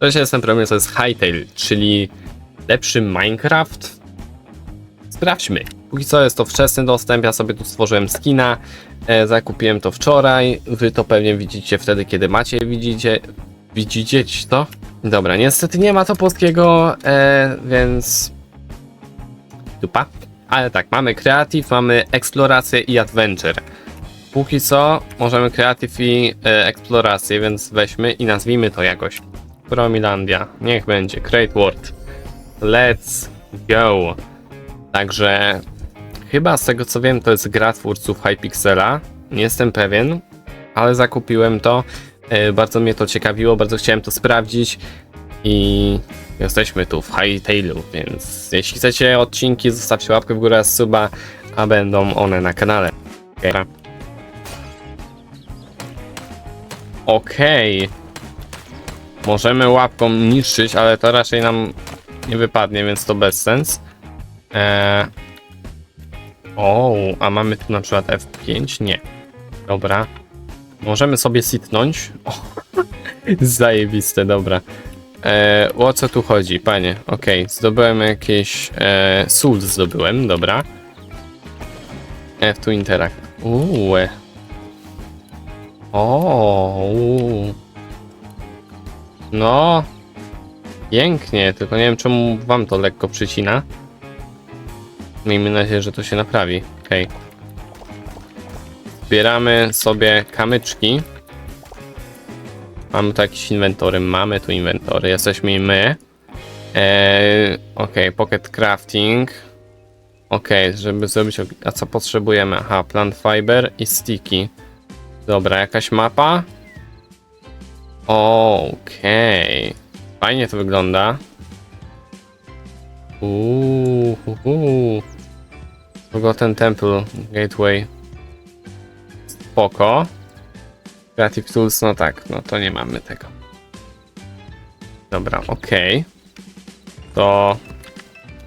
Cześć, jestem Premier, to jest Hytale, czyli lepszy Minecraft. Sprawdźmy. Póki co jest to wczesny dostęp, ja sobie tu stworzyłem skina, e, zakupiłem to wczoraj, wy to pewnie widzicie wtedy, kiedy macie, widzicie, widzicie to? Dobra, niestety nie ma to polskiego, e, więc dupa. Ale tak, mamy Creative, mamy Eksplorację i Adventure. Póki co możemy Creative i e, Eksplorację, więc weźmy i nazwijmy to jakoś. Promilandia, niech będzie, Great World. Let's go. Także chyba z tego co wiem to jest gra twórców Hypixela. Nie jestem pewien, ale zakupiłem to. E, Bardzo mnie to ciekawiło, bardzo chciałem to sprawdzić i jesteśmy tu w Hytailu, więc jeśli chcecie odcinki, zostawcie łapkę w górę, suba, a będą one na kanale. Okej. Okej. Możemy łapką niszczyć, ale to raczej nam nie wypadnie, więc to bez sens. Eee... O, a mamy tu na przykład F5? Nie. Dobra. Możemy sobie sitnąć. O, zajebiste, dobra. Eee, o co tu chodzi, panie? Okej, zdobyłem jakieś... E, sól zdobyłem, dobra. F tu interact. Uuu. O, uuu. No. Pięknie, tylko nie wiem czemu wam to lekko przycina. Miejmy nadzieję, że to się naprawi. Okej. Zbieramy sobie kamyczki. Mamy tu jakieś inwentory, mamy tu inwentory, jesteśmy i my. Eee, Okej, pocket crafting. Okej, żeby zrobić. A co potrzebujemy? Aha, plant fiber i sticky. Dobra, jakaś mapa? Okej. Fajnie to wygląda. Uuu. Forgotten Temple Gateway. Spoko. Creative Tools, no tak, no to nie mamy tego. Dobra, okej. To,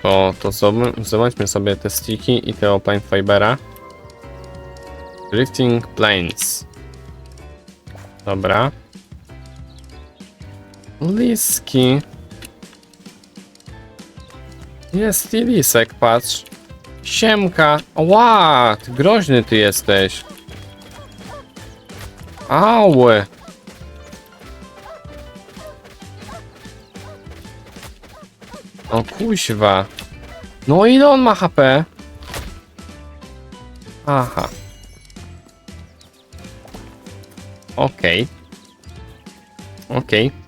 to, to zob- zobaczmy sobie te sticky i tego plant fibera. Drifting Plains. Dobra. Liski. Jest i lisek, patrz. Siemka. Ła, ty groźny ty jesteś. Ałe. O kuźwa. No ile on ma HP? Aha. Okej. Okej.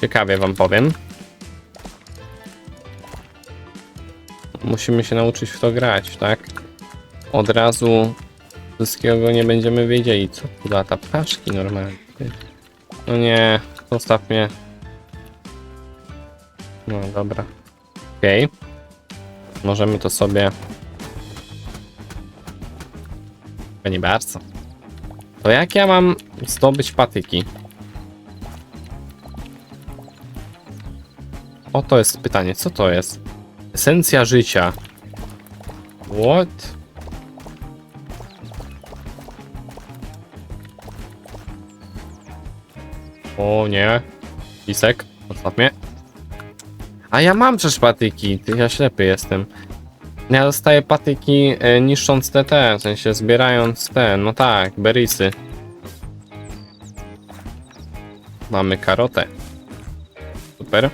Ciekawie wam powiem. Musimy się nauczyć w to grać, tak? Od razu wszystkiego nie będziemy wiedzieli. Co tu lata? Ptaszki normalnie. No nie, zostaw mnie. No dobra. Okej. Możemy to sobie... Nie bardzo. To jak ja mam zdobyć patyki? O, to jest pytanie. Co to jest? Esencja życia. What? O nie. Lisek, zostaw mnie. A ja mam przecież patyki, ty ja ślepy jestem. Ja dostaję patyki e, niszcząc te te, w sensie zbierając te, no tak, berysy. Mamy karotę. Super.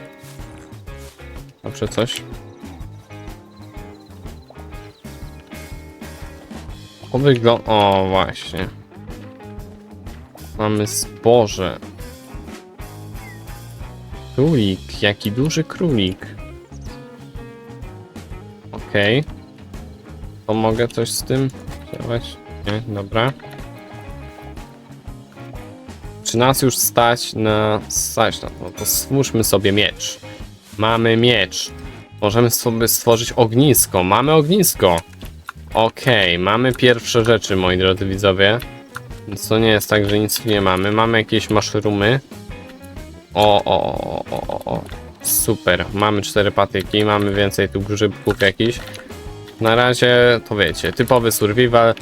Dobrze coś. O wygląda... O właśnie. Mamy zboże. Królik, jaki duży królik. Okej. To mogę coś z tym działać? Nie, dobra. Czy nas już stać na... stać na to? To stwórzmy sobie miecz. Mamy miecz. Możemy sobie stworzyć ognisko. Mamy ognisko. Okej, mamy pierwsze rzeczy, moi drodzy widzowie. Więc to nie jest tak, że nic nie mamy. Mamy jakieś maszrumy. O, o, o, o, o. Super. Mamy cztery patyki, mamy więcej tu grzybków jakichś. Na razie, to wiecie, typowy survival.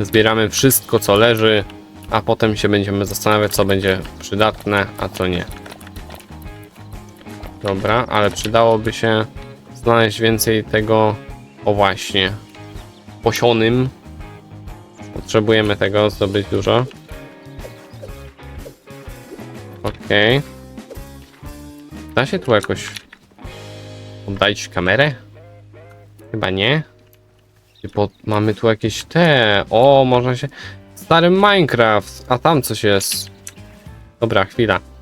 Zbieramy wszystko, co leży, a potem się będziemy zastanawiać, co będzie przydatne, a co nie. Dobra, ale przydałoby się znaleźć więcej tego, o właśnie, posionym. Potrzebujemy tego, zdobyć dużo. Okej. Da się tu jakoś oddalić kamerę? Chyba nie. Bo mamy tu jakieś te. O, można się. Stary Minecraft. A tam coś jest. Dobra, chwila.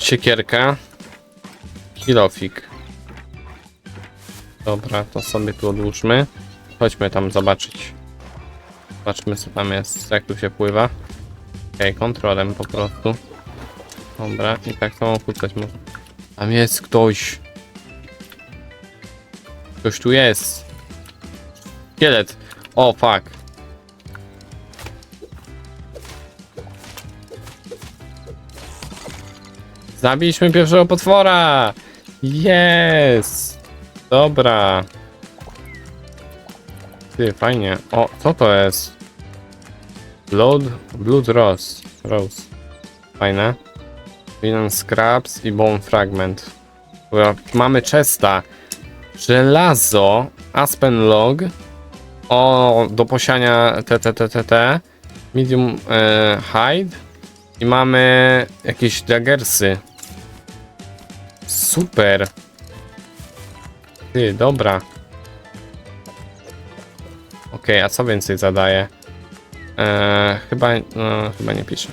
Siekierka. Kilofik. Dobra, to sobie tu odłóżmy. Chodźmy tam zobaczyć. Zobaczmy co tam jest, jak tu się pływa. Okej, kontrolem po prostu. Dobra, i tak samo pucać może. Tam jest ktoś. Ktoś tu jest. Szkielet. O, fuck. Zabiliśmy pierwszego potwora! Jest! Dobra. Ty, fajnie. O, co to jest? Blood, Blood Rose. Rose. Fajne. Winen Scraps i Bone Fragment. Dobra, Mamy chesta. Żelazo. Aspen Log. O, do posiania TTTTT. Medium e, Hide. I mamy jakieś daggersy. Super. Ty, dobra. Okej, a co więcej zadaje? Eee, chyba, no, chyba nie pisze.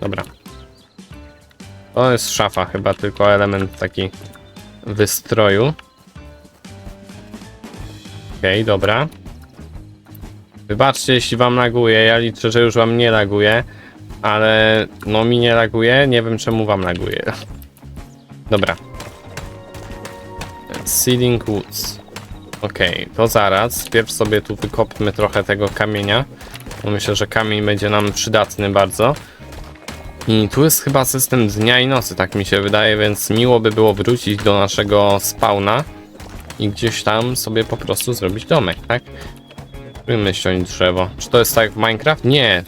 Dobra. To jest szafa chyba, tylko element taki wystroju. Okej, dobra. Wybaczcie, jeśli wam laguje. Ja liczę, że już wam nie laguje. Ale no mi nie laguje. Nie wiem czemu wam laguje. Dobra. Seeding Woods. Okej, to zaraz. Pierw sobie tu wykopmy trochę tego kamienia. Myślę, że kamień będzie nam przydatny bardzo. I tu jest chyba system dnia i nocy, tak mi się wydaje, więc miło by było wrócić do naszego spawna i gdzieś tam sobie po prostu zrobić domek, tak? Ściąć drzewo. Czy to jest tak jak w Minecraft? Nie.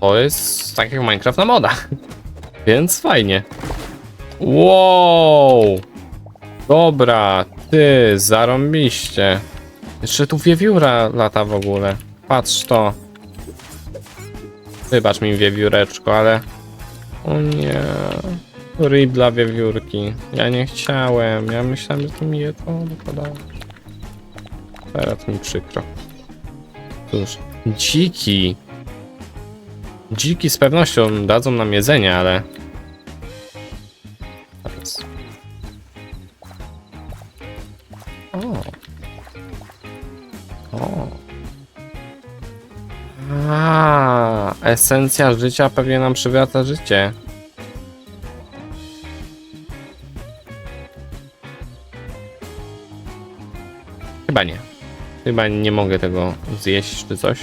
To jest tak jak Minecraft na modach. Więc fajnie. Wow! Dobra, ty, zarąbiście. Jeszcze tu wiewióra lata w ogóle. Patrz to. Wybacz mi wiewióreczko, ale... O nie... Ryb dla wiewiórki. Ja nie chciałem. Ja myślałem, że to mi je to. Teraz mi przykro. Cóż, dziki. Dziki z pewnością dadzą nam jedzenie, ale... A, esencja życia pewnie nam przywraca życie. Chyba nie. Chyba nie mogę tego zjeść czy coś.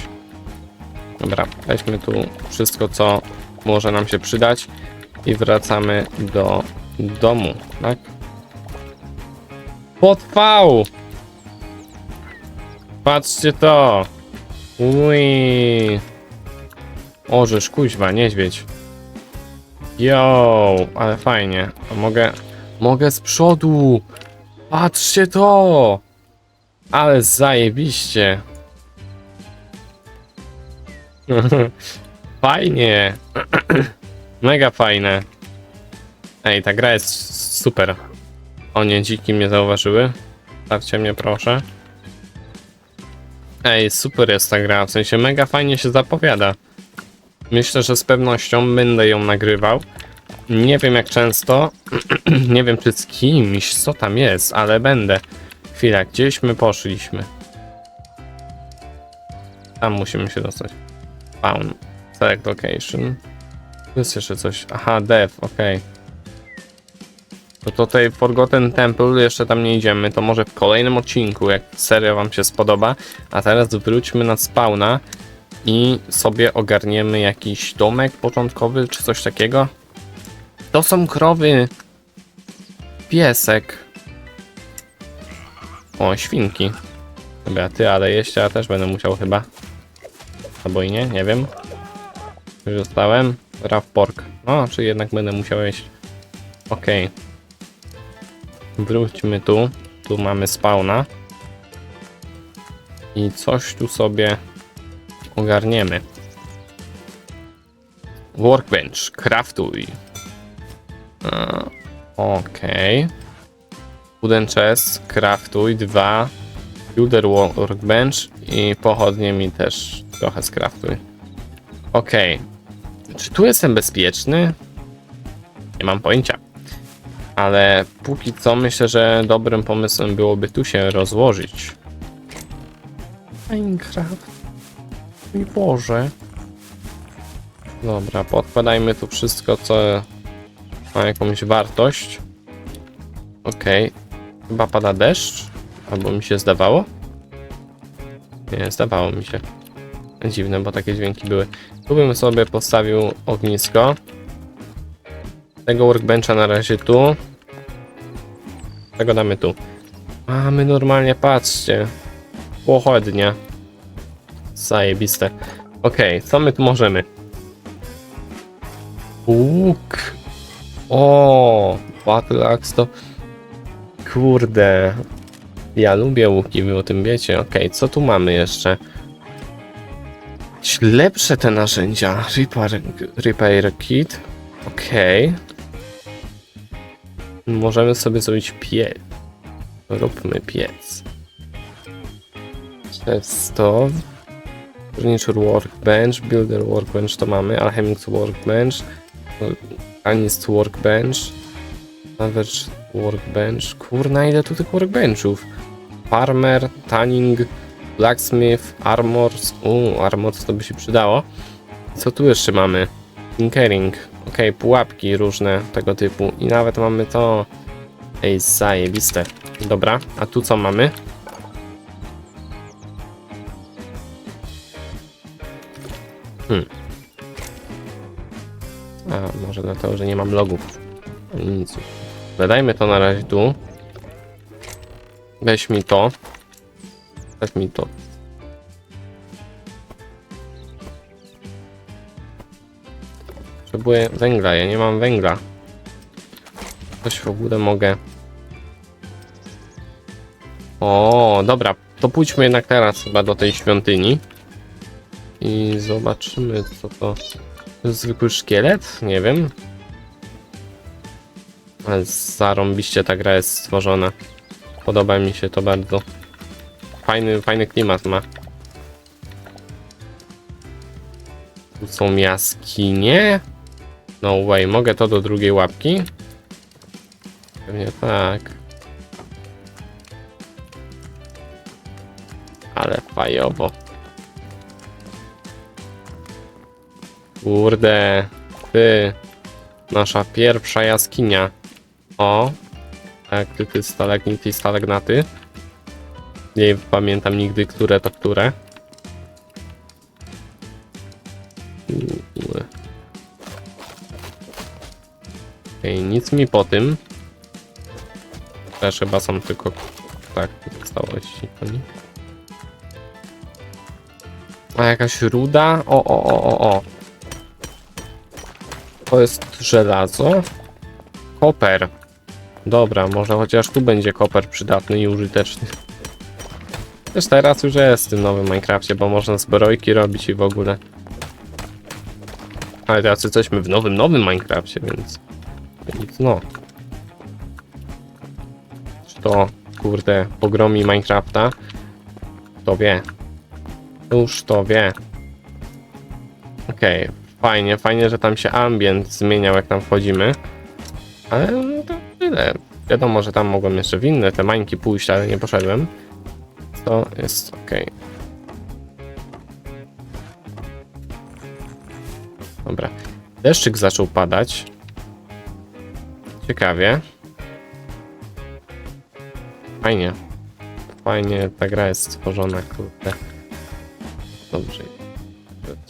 Dobra, weźmy tu wszystko, co może nam się przydać i wracamy do domu, tak? Potwał! Patrzcie to! Ui. Orzesz, kuźwa, niedźwiedź. Yo, ale fajnie. Mogę... Mogę z przodu! Patrzcie to! Ale zajebiście. Fajnie. Mega fajne. Ej, ta gra jest super. O nie, dziki mnie zauważyły. Stawcie mnie proszę. Ej, super jest ta gra, w sensie mega fajnie się zapowiada. Myślę, że z pewnością będę ją nagrywał. Nie wiem jak często, nie wiem czy z kimś, co tam jest, ale będę. Chwila, gdzieś my poszliśmy. Tam musimy się dostać. Spawn. Select location. Tu jest jeszcze coś. Aha, dev, okej. To tutaj Forgotten Temple, jeszcze tam nie idziemy, to może w kolejnym odcinku, jak seria wam się spodoba. A teraz wróćmy na spawna i sobie ogarniemy jakiś domek początkowy, czy coś takiego. To są krowy. Piesek. O, świnki. Dobra, ty, ale jeść ja też będę musiał chyba. Albo i nie, nie wiem. Już dostałem. Rough pork. No, czy jednak będę musiał jeść. Okej. Wróćmy tu. Tu mamy spawna. I coś tu sobie ogarniemy. Workbench, craftuj. Okej. Wooden chest, craftuj, dwa. Builder workbench i pochodnie mi też trochę skraftuj. Okej. Czy tu jestem bezpieczny? Nie mam pojęcia. Ale póki co myślę, że dobrym pomysłem byłoby tu się rozłożyć. Minecraft. I Boże. Dobra, podkładajmy tu wszystko, co ma jakąś wartość. Okej. Chyba pada deszcz. Albo mi się zdawało? Nie, zdawało mi się. Dziwne, bo takie dźwięki były. Tu bym sobie postawił ognisko. Tego workbencha na razie tu. Tego damy tu. Mamy normalnie, patrzcie. Pochodnia. Zajebiste. Okej, co my tu możemy? Łuk. O, Battle Axe to... Kurde. Ja lubię łuki, wy o tym wiecie. Okej, co tu mamy jeszcze? Lepsze te narzędzia. Repair, repair kit. Okej. Możemy sobie zrobić piec. Róbmy piec. Często. Furniture Workbench, Builder Workbench to mamy, Alchemist Workbench, Anist Workbench, Savage Workbench. Kurna, ile tu tych workbenchów? Farmer, Tanning, Blacksmith, Armors. Uuu, Armors to by się przydało. Co tu jeszcze mamy? Tinkering. Okej, pułapki różne tego typu. I nawet mamy to. Ej, zajebiste. Dobra, a tu co mamy? Hmm. A, może dlatego, że nie mam logów. Ani Nic. Dodajmy to na razie tu. Weź mi to. Weź mi to. Potrzebuję węgla, ja nie mam węgla. Coś w ogóle mogę. O, dobra, to pójdźmy jednak teraz chyba do tej świątyni. I zobaczymy, co to. Zwykły szkielet? Nie wiem. Ale zarąbiście ta gra jest stworzona. Podoba mi się to bardzo. Fajny, fajny klimat ma. Tu są jaskinie. No way, mogę to do drugiej łapki? Pewnie tak. Ale fajowo. Kurde, ty. Nasza pierwsza jaskinia. O. Tak, ty, ty stalagnity i stalagnaty. Nie pamiętam nigdy, które to które. Okej, nic mi po tym. Też chyba są tylko tak pozostałości. to nie? A jakaś ruda? O, o, o, o, o. To jest żelazo. Koper. Dobra, może chociaż tu będzie koper przydatny i użyteczny. Też teraz już jest w tym nowym Minecrafcie, bo można zbrojki robić i w ogóle. Ale teraz jesteśmy w nowym, nowym Minecrafcie, więc... Więc no. Czy to, kurde, pogromi Minecrafta? To wie. Już to wie. Okej, fajnie, fajnie, że tam się ambient zmieniał, jak tam wchodzimy. Ale no to tyle. Wiadomo, że tam mogłem jeszcze w inne te mańki pójść, ale nie poszedłem. To jest ok. Dobra. Deszczyk zaczął padać. Ciekawie. Fajnie. Fajnie ta gra jest stworzona, kurde. Dobrze.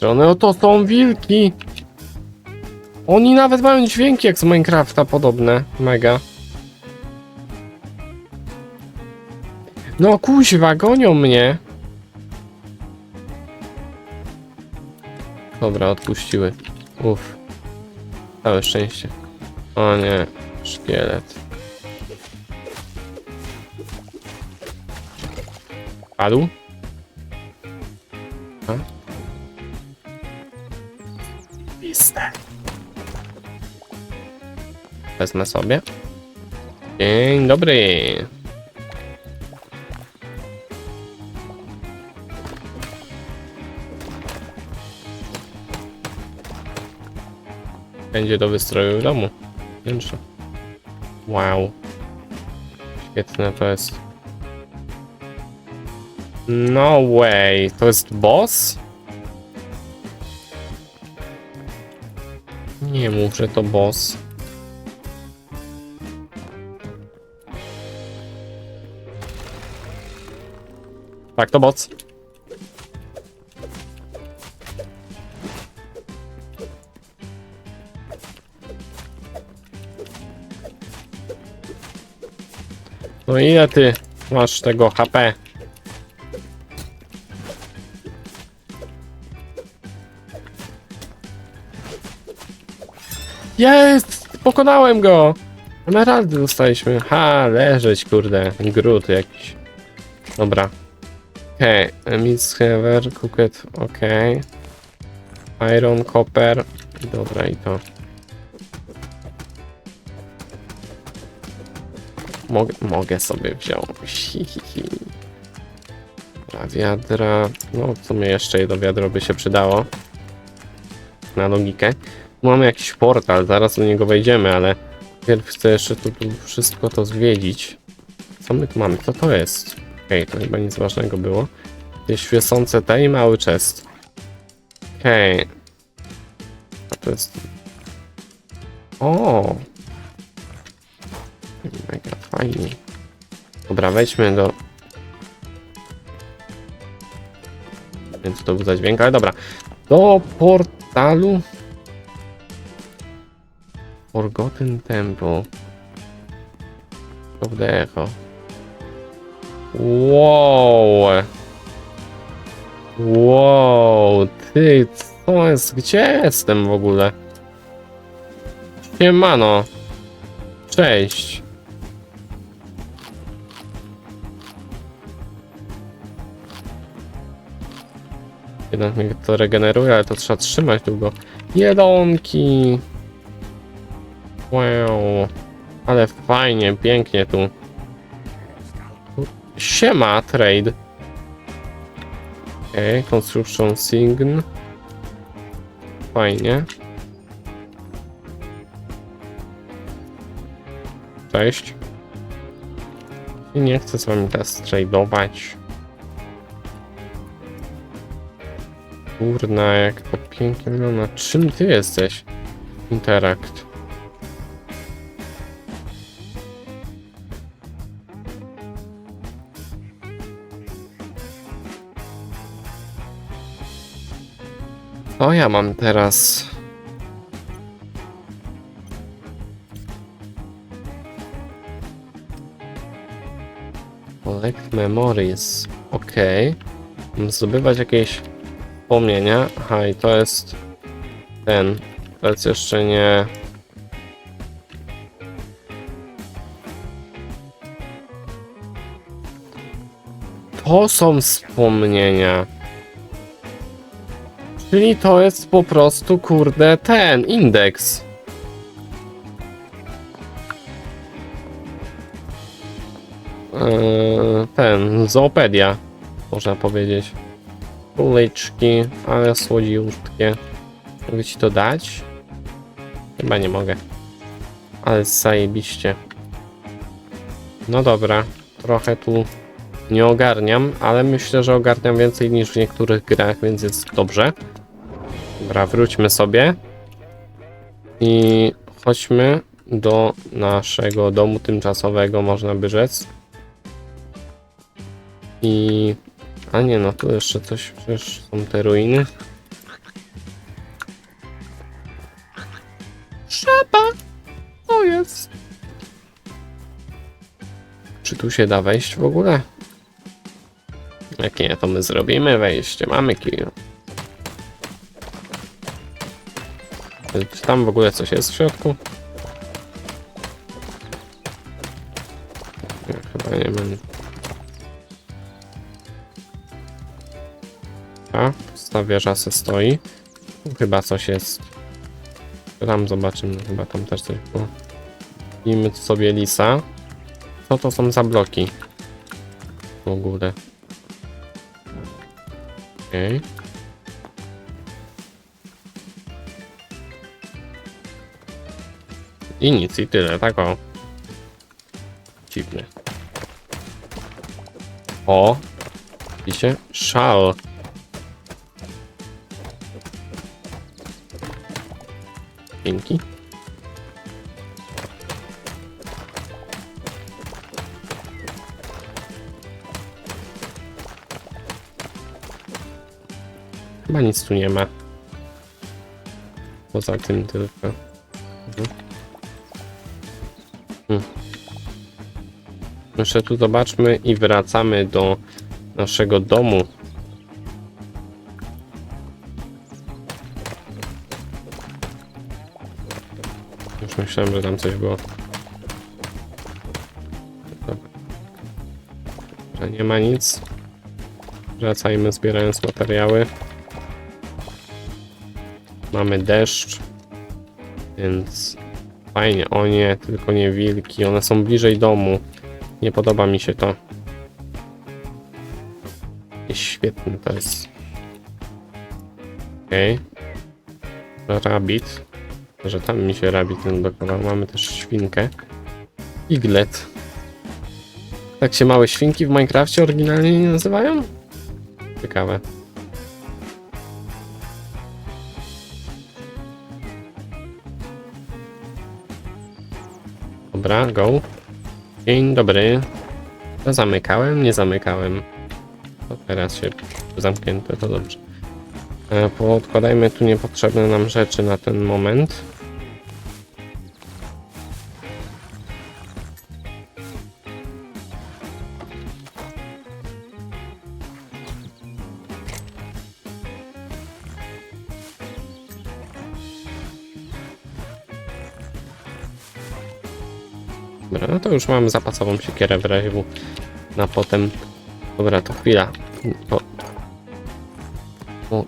One o to są wilki! Oni nawet mają dźwięki jak z Minecrafta podobne. Mega. No kuźwa, gonią mnie. Dobra, odpuściły. Uff. Całe szczęście. O nie. Szkielet. Padł? A? Pistę. Wezmę sobie. Dzień dobry. Będzie do wystroju domu. Pięknie. Wow. Świetne to jest. No way. To jest boss? Nie mów, że to boss. Tak, to boss. No ile ty masz tego HP? Jest! Pokonałem go! Emeraldy dostaliśmy. Ha, leżeć, kurde. Grut jakiś. Dobra. Okej, okay. Midshaver, Cooked, okej. Iron, Copper. Dobra, i to. Mogę, mogę sobie wziąć. Dobra, wiadra. No, w sumie jeszcze jedno wiadro by się przydało. Na logikę. Mamy jakiś portal, zaraz do niego wejdziemy, ale pierw chcę jeszcze tu, tu wszystko to zwiedzić. Co my tu mamy? Co to jest? Okej, okay, to chyba nic ważnego było. Jest świecące te i mały chest. Okej. Okay. A to jest... O! Mega fajnie. Dobra, wejdźmy do... Więc to był dźwięk, ale dobra. Do portalu. Forgotten Temple. Of the Echo. Wow. Wow, ty, co jest? Gdzie jestem w ogóle? Siemano. Cześć. Jednak mnie to regeneruje, ale to trzeba trzymać długo. Jelonki. Wow. Ale fajnie, pięknie tu. Siema, trade. Okej, okay, construction sign. Fajnie. Cześć. I nie chcę z wami teraz tradeować. Kurna, jak to pięknie wygląda. Czym ty jesteś? Interact. O, ja mam teraz. Collect memories. Ok. Zdobywać jakieś wspomnienia. Aha, i to jest ten. To jest jeszcze nie. To są wspomnienia. Czyli to jest po prostu, kurde, ten indeks. Eee, ten, zoopedia, można powiedzieć. Kuleczki, ale słodziutkie. Mogę ci to dać? Chyba nie mogę. Ale zajebiście. No dobra, trochę tu nie ogarniam, ale myślę, że ogarniam więcej niż w niektórych grach, więc jest dobrze. Dobra, wróćmy sobie. I chodźmy do naszego domu tymczasowego, można by rzec. I... A nie, no tu jeszcze coś, przecież są te ruiny. Szapa! To jest. Czy tu się da wejść w ogóle? Jak nie, to my zrobimy wejście. Mamy kij. Czy tam w ogóle coś jest w środku? A nie mam. A, ta wieża se stoi. Chyba coś jest. Tam zobaczymy, chyba tam też coś było. Widzimy sobie lisa. Co to są za bloki? W ogóle. Okej. I nic, i tyle, tak o. Dziwne. O! Widzicie? Szal. Dzięki. Chyba nic tu nie ma. Poza tym tylko. Mhm. Hmm. Jeszcze tu zobaczmy i wracamy do naszego domu. Już myślałem, że tam coś było. Dobra. Nie ma nic. Wracajmy zbierając materiały. Mamy deszcz. Więc fajnie. O nie, tylko nie wilki. One są bliżej domu. Nie podoba mi się to. Jest świetne to jest. Okej. Okay. Rabbit. Że tam mi się rabbit blokował. Mamy też świnkę. Iglet. Tak się małe świnki w Minecrafcie oryginalnie nie nazywają? Ciekawe. Dobra, go. Dzień dobry. To zamykałem, nie zamykałem. To teraz się zamknięte, to dobrze. E, Poodkładajmy tu niepotrzebne nam rzeczy na ten moment. Już mamy zapasową siekierę w razie na potem. Dobra, to chwila. O. O.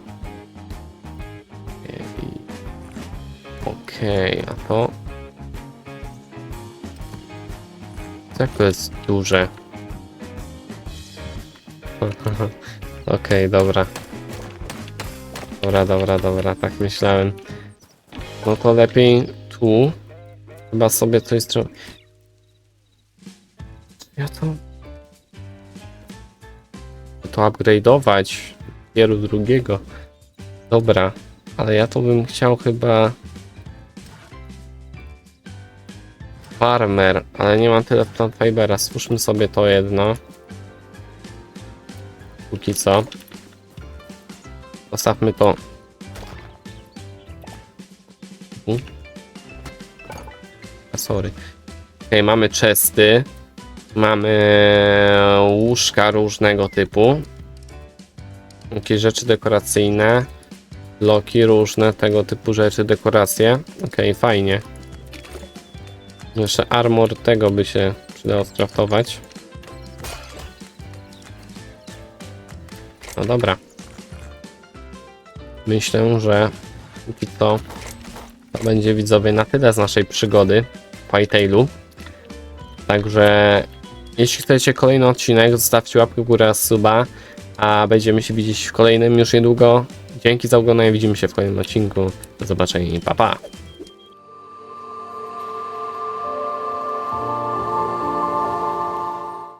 Okej, Okej, a to... Jak to jest duże? Okej, dobra. Dobra, dobra, dobra, tak myślałem. No to lepiej tu. Chyba sobie coś zrobić. Ja to. To upgrade'ować Pieru drugiego. Dobra, ale ja to bym chciał chyba. Farmer, ale nie mam tyle plant fibera. Stwórzmy sobie to jedno. Póki co. Postawmy to. U. A sorry. Okej, mamy chesty. Mamy łóżka różnego typu. Jakieś rzeczy dekoracyjne. Bloki różne, tego typu rzeczy, dekoracje. Okej, fajnie. Jeszcze armor tego by się przydało skraftować. No dobra. Myślę, że póki co to będzie widzowie na tyle z naszej przygody w. Także jeśli chcecie kolejny odcinek, zostawcie łapkę w górę, suba, a będziemy się widzieć w kolejnym już niedługo. Dzięki za oglądanie, widzimy się w kolejnym odcinku. Do zobaczenia i pa pa!